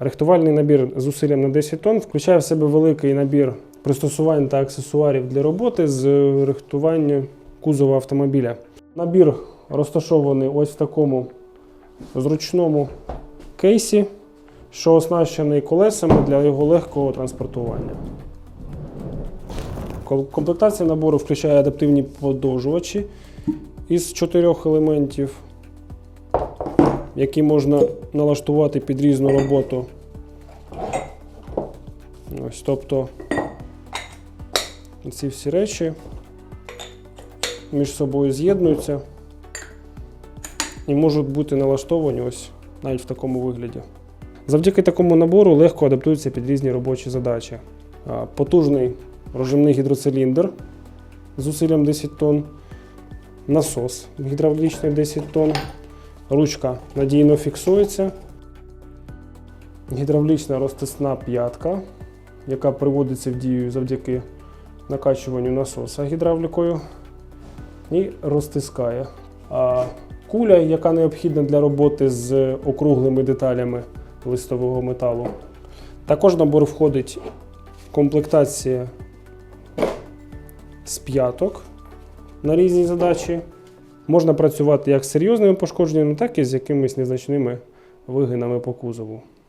Рихтувальний набір з на 10 тонн включає в себе великий набір пристосувань та аксесуарів для роботи з рихтування кузова автомобіля. Набір розташований ось в такому зручному кейсі, що оснащений колесами для його легкого транспортування. Комплектація набору включає адаптивні подовжувачі із чотирьох елементів, які можна налаштувати під різну роботу. Ось, тобто ці всі речі між собою з'єднуються і можуть бути налаштовані ось навіть в такому вигляді. Завдяки такому набору легко адаптуються під різні робочі задачі. Потужний розжимний гідроциліндр з зусиллям 10 тонн, насос гідравлічний 10 тонн, ручка надійно фіксується, гідравлічна розтисна п'ятка, яка приводиться в дію завдяки накачуванню насоса гідравлікою і розтискає. А куля, яка необхідна для роботи з округлими деталями листового металу. Також набор входить комплектація з п'яток на різні задачі. Можна працювати як з серйозними пошкодженнями, так і з якимись незначними вигинами по кузову.